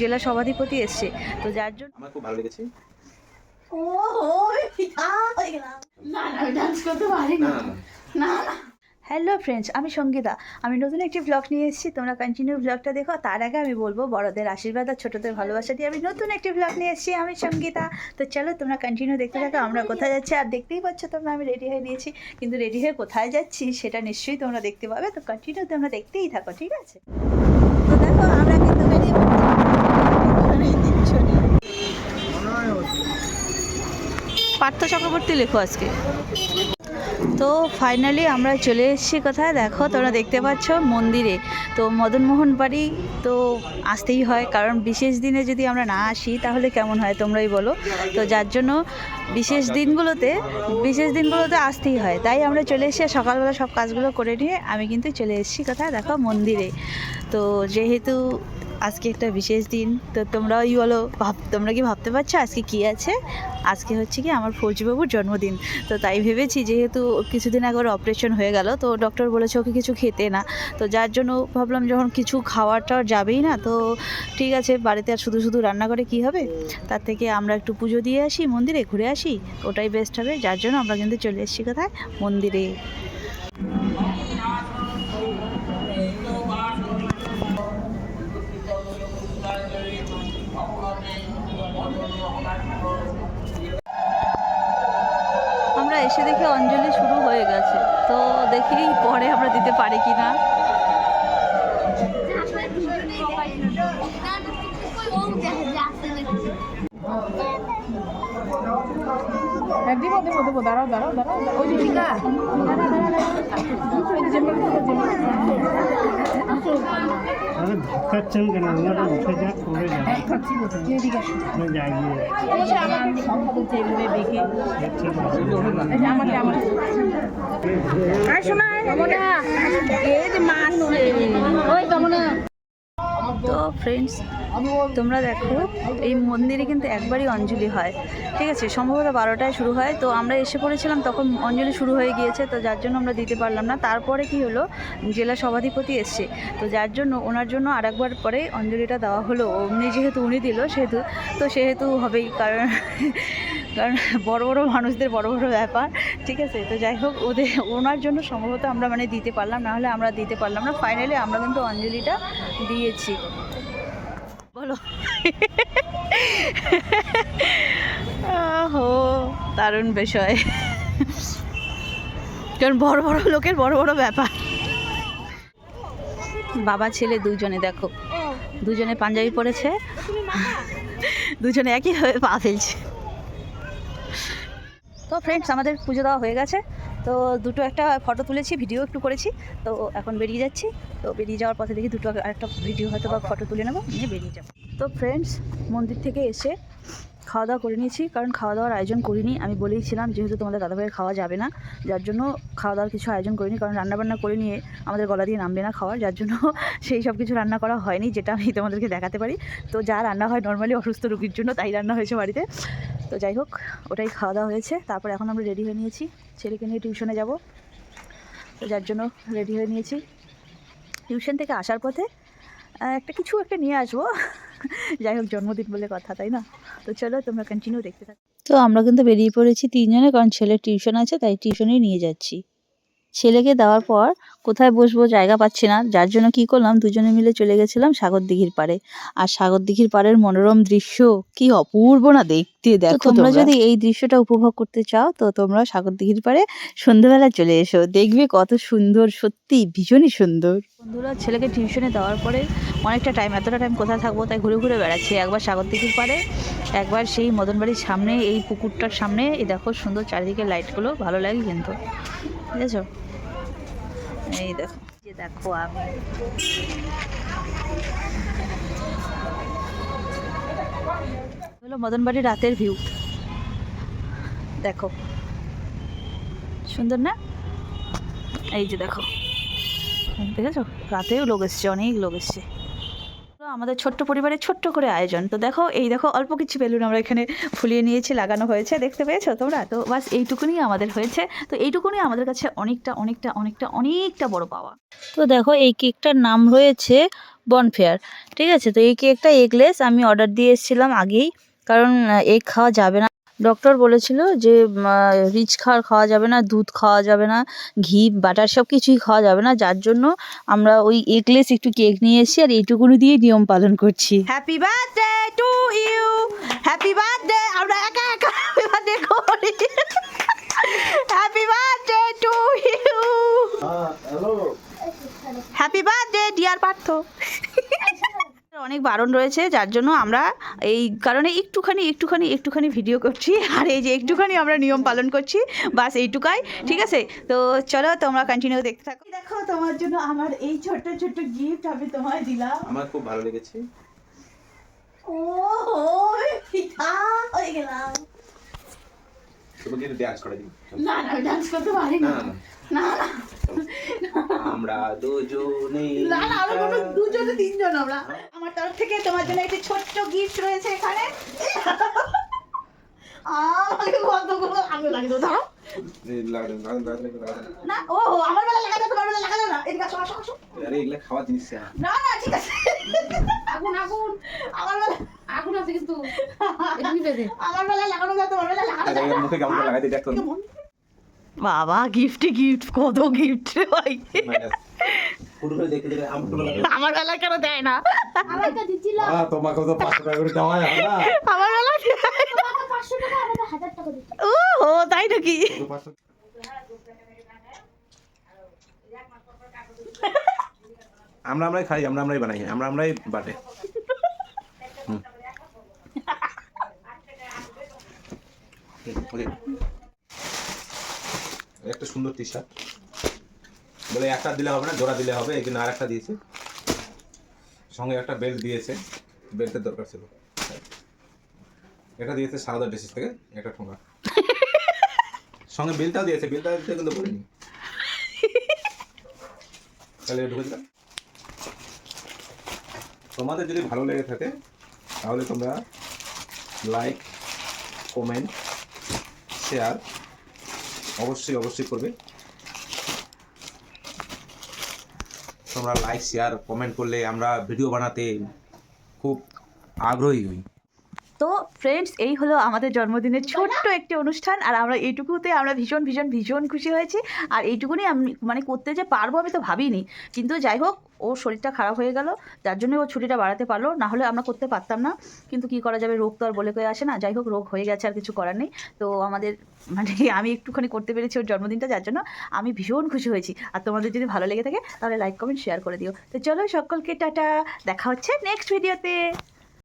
জেলা সভাধিপতি এসছে। তো যার জন্য আমার খুব ভালো লেগেছে। হয়ে হ্যালো ফ্রেন্ডস আমি সঙ্গীতা। আমি নতুন একটি ব্লগ নিয়ে এসেছি। তোমরা কন্টিনিউ ব্লগটা দেখো। তার আগে আমি বলব বড়দের আশীর্বাদ আর ছোটদের ভালোবাসা দিয়ে আমি নতুন একটি ব্লগ নিয়ে এসেছি আমি সঙ্গীতা। তো চলো তোমরা কন্টিনিউ দেখতে থাকো আমরা কোথায় যাচ্ছি? আর দেখতেই পাচ্ছ তোমরা আমি রেডি হয়ে নিয়েছি কিন্তু রেডি হয়ে কোথায় যাচ্ছি সেটা নিশ্চয়ই তোমরা দেখতে পাবে। তো কন্টিনিউ তোমরা দেখতেই থাকো ঠিক আছে তো দেখো আমরা কিন্তু বেরিয়ে পার্থ চক্রবর্তী লেখো আজকে। তো ফাইনালি আমরা চলে এসেছি কোথায়? দেখো, তোমরা দেখতে পাচ্ছ মন্দিরে। তো মদনমোহন বাড়ি তো আসতেই হয়, কারণ বিশেষ দিনে যদি আমরা না আসি, তাহলে কেমন হয় তোমরাই বলো। তো যার জন্য বিশেষ দিনগুলোতে বিশেষ দিনগুলোতে আসতেই হয়। তাই আমরা চলে এসে সকালবেলা সব কাজগুলো করে নিয়ে আমি কিন্তু চলে এসেছি কোথায়? দেখো মন্দিরে। তো যেহেতু আজকে একটা বিশেষ দিন, তো তোমরাই বলো, ভাব, তোমরা কি ভাবতে পারছ আজকে কি আছে? আজকে হচ্ছে কি আমার ফৌজিবাবুর জন্মদিন, তো তাই ভেবেছি যেহেতু কিছুদিন আগে ওর অপারেশন হয়ে গেল, তো ডক্টর বলেছে ওকে কিছু খেতে না, তো যার জন্য ভাবলাম যখন কিছু খাওয়ার টাওয়ার যাবেই না, তো ঠিক আছে, বাড়িতে আর শুধু শুধু রান্না করে কি হবে? তার থেকে আমরা একটু পুজো দিয়ে আসি, মন্দিরে ঘুরে আসি, ওটাই বেস্ট হবে, যার জন্য আমরা কিন্তু চলে এসেছি কোথায়? মন্দিরে। এসে দেখি অঞ্জলি শুরু হয়ে গেছে। তো দেখি পরে আমরা দিতে পারি কি না দিব দেবো দেবো দাঁড়াও দাঁড়াও দাঁড়াও। আরে ধাক্কাচ্ছেন কেন ওনারা উঠে যা করে আপনি জাগিয়ে আমাকে আমাকে তো ফ্রেন্ডস তোমরা দেখো, এই মন্দিরে কিন্তু একবারই অঞ্জলি হয়। ঠিক আছে, সম্ভবত বারোটায় শুরু হয়। তো আমরা এসে পড়েছিলাম, তখন অঞ্জলি শুরু হয়ে গিয়েছে, তো যার জন্য আমরা দিতে পারলাম না। তারপরে কি হলো, জেলা সভাধিপতি এসছে। তো যার জন্য, ওনার জন্য আরেকবার পরে অঞ্জলিটা দেওয়া হলো। উনি যেহেতু উনি দিল, সেহেতু, তো সেহেতু হবেই, কারণ কারণ বড় বড় মানুষদের বড় বড় ব্যাপার। ঠিক আছে, তো যাই হোক, ওদের, ওনার জন্য সম্ভবত আমরা মানে দিতে পারলাম, না হলে আমরা দিতে পারলাম না। ফাইনালি আমরা কিন্তু অঞ্জলিটা দিয়েছি। বলো। হো দারুণ বিষয়। কারণ বড় বড় লোকের বড় বড় ব্যাপার। বাবা, ছেলে দুজনে দেখো। দুজনে পাঞ্জাবি পরেছে। দুজনে একই হয়ে পা ফেলছে। তো ফ্রেন্ডস আমাদের পুজো দেওয়া হয়ে গেছে। তো দুটো একটা ফটো তুলেছি ভিডিও একটু করেছি। তো এখন বেরিয়ে যাচ্ছি। তো বেরিয়ে যাওয়ার পথে দেখি দুটো আরেকটা ভিডিও হয়তো বা ফটো তুলে নেব, নিয়ে বেরিয়ে যাব। তো ফ্রেন্ডস মন্দির থেকে এসে খাওয়া দাওয়া করে নিয়েছি, কারণ খাওয়া দাওয়ার আয়োজন করিনি। আমি বলেইছিলাম যেহেতু তোমাদের দাদাভাইয়ের খাওয়া যাবে না, যার জন্য খাওয়া দাওয়ার কিছু আয়োজন করিনি, কারণ রান্নাবান্না করে নিয়ে আমাদের গলা দিয়ে নামবে না খাওয়ার, যার জন্য সেই সব কিছু রান্না করা হয়নি, যেটা আমি তোমাদেরকে দেখাতে পারি। তো যা রান্না হয় নর্মালি অসুস্থ রোগীর জন্য, তাই রান্না হয়েছে বাড়িতে। তো যাই হোক, ওটাই খাওয়া দাওয়া হয়েছে। তারপর এখন আমরা রেডি হয়ে নিয়েছি। ছেলেকে নিয়ে টিউশনে যাব। তো যার জন্য রেডি হয়ে নিয়েছি। টিউশন থেকে আসার পথে একটা কিছু একটা নিয়ে আসব। যাই হোক, জন্মদিন বলে কথা, তাই না? তো চলো, তোমরা কন্টিনিউ দেখতে থাকো। তো আমরা কিন্তু বেরিয়ে পড়েছি তিনজনে, কারণ ছেলের টিউশন আছে, তাই টিউশনেই নিয়ে যাচ্ছি। ছেলেকে দেওয়ার পর কোথায় বসবো জায়গা পাচ্ছি না। যার জন্য কি করলাম, দুজনে মিলে চলে গেছিলাম সাগর দিঘির পাড়ে। আর সাগর দিঘির পাড়ের মনোরম দৃশ্য কি অপূর্ব না দেখতে দেখো তোমরা যদি এই দৃশ্যটা উপভোগ করতে চাও তো তোমরা সাগর দিঘির পাড়ে সন্ধ্যেবেলা চলে এসো। দেখবে কত সুন্দর সত্যি ভীষণই সুন্দর। বন্ধুরা ছেলেকে টিউশনে দেওয়ার পরে অনেকটা টাইম এতটা টাইম কোথায় থাকব তাই ঘুরে ঘুরে বেড়াচ্ছি। একবার সাগর দিঘির পাড়ে একবার সেই মদন বাড়ির সামনে এই পুকুরটার সামনে। এই দেখো সুন্দর চারিদিকে লাইটগুলো ভালো লাগে কিন্তু। বুঝেছ? এই দেখো যে দেখো আমি। হলো মদন বাড়ির রাতের ভিউ। দেখো। সুন্দর না? এই যে দেখো। দেখেছ? রাতেও লোক এসছে, অনেক লোক এসছে। আমাদের ছোট্ট পরিবারের ছোট্ট করে আয়োজন। তো দেখো, এই দেখো, অল্প কিছু বেলুন আমরা এখানে ফুলিয়ে নিয়েছি, লাগানো হয়েছে। দেখতে পেয়েছ তোমরা? তো বাস এইটুকুনি আমাদের হয়েছে। তো এইটুকুনি আমাদের কাছে অনেকটা অনেকটা অনেকটা অনেকটা বড় পাওয়া। তো দেখো, এই কেকটার নাম রয়েছে বনফেয়ার। ঠিক আছে? তো এই কেকটা এগলেস আমি অর্ডার দিয়ে এসেছিলাম আগেই। কারণ এগ খাওয়া যাবে না। ডক্টর বলেছিল যে রিচ খাওয়ার খাওয়া যাবে না দুধ খাওয়া যাবে না ঘি বাটার সব কিছুই খাওয়া যাবে না। যার জন্য আমরা ওই এগলেস একটু কেক নিয়ে এসেছি আর এইটুকুনি দিয়ে নিয়ম পালন করছি। Happy birthday to you happy birthday আমরা একা একা হ্যাপি বার্থডে করি happy birthday to you happy birthday dear Partha. অনেক বারণ রয়েছে যার জন্য আমরা এই কারণে একটুখানি একটুখানি একটুখানি ভিডিও করছি। আর এই যে একটুখানি আমরা নিয়ম পালন করছি বাস এইটুকাই ঠিক আছে? তো চলো তোমরা কন্টিনিউ দেখতে থাকো। দেখো তোমার জন্য আমার এই ছোট্ট ছোট্ট গিফট আমি তোমায় দিলাম। আমার খুব ভালো লেগেছে। ও হয়ে গেলাম। তুমি কিন্তু ডান্স করে দিই না না ডান্স করতে পারি না। না না। আমরা দুজনে না না আমরা কোনো দুজনে তিনজন আমরা। আমার তরফ থেকে তোমার জন্য একটি ছোট্ট গিফট রয়েছে এখানে। আমাকে কতগুলো আগে লাগে তো দাও না ও ও, আমার বেলা লাগাতে তোমার বেলা লাগাতে না এদিকে আসো আসো আসো। আরে এগুলা খাওয়ার জিনিস না না ঠিক আছে। আগুন আগুন। আমার বেলা আছে কিন্তু। এটা আমার বেলা লাগানো যায় তোমার বেলা লাগানো না। মুখে কেমন লাগাই দিই দেখো বাবা গিফটে গিফট কত গিফট রে ভাই। আমার বেলা কেন দেয় না? আমাকে দিচ্ছিলাম আ তোমাকে তো 500 টাকা করে দেওয়া আমার বেলা দেয় না। তোমাকে পাঁচশো টাকা আমাকে হাজার টাকা দিচ্ছি ও ও তাই নাকি? আমরা আমরাই খাই আমরা আমরাই বানাই আমরা আমরাই বাটে হুম। হুম, ওই যে। একটা সুন্দর টি শার্ট বলে একটা দিলে হবে না, জোড়া দিলে হবে, এই জন্য আর একটা দিয়েছে। সঙ্গে একটা বেল্ট দিয়েছে বেল্টের দরকার ছিল। এটা দিয়েছে সারদা ড্রেসেস থেকে, একটা ঠোঙা। সঙ্গে বেলটাও দিয়েছে বেলটা দিতে কিন্তু বলিনি। তাহলে ঢুকে দিলাম। তোমাদের যদি ভালো লেগে থাকে, তাহলে তোমরা লাইক কমেন্ট শেয়ার অবশ্যই অবশ্যই করবে। তোমরা লাইক শেয়ার কমেন্ট করলে আমরা ভিডিও বানাতে খুব আগ্রহী হই। তো ফ্রেন্ডস এই হলো আমাদের জন্মদিনের ছোট্ট একটি অনুষ্ঠান, আর আমরা এইটুকুতে আমরা ভীষণ ভীষণ ভীষণ খুশি হয়েছি। আর এইটুকুনি আমি মানে করতে যে পারব আমি তো ভাবিনি। কিন্তু যাই হোক, ওর শরীরটা খারাপ হয়ে গেল, যার জন্য ও ছুটিটা বাড়াতে পারল। না হলে আমরা করতে পারতাম না। কিন্তু কি করা যাবে, রোগ তো আর বলে কয়ে আসে না। যাই হোক, রোগ হয়ে গেছে, আর কিছু করার নেই। তো আমাদের মানে আমি একটুখানি করতে পেরেছি ওর জন্মদিনটা, যার জন্য আমি ভীষণ খুশি হয়েছি। আর তোমাদের যদি ভালো লেগে থাকে, তাহলে লাইক কমেন্ট শেয়ার করে দিও। তো চলো সকলকে টাটা, দেখা হচ্ছে নেক্সট ভিডিওতে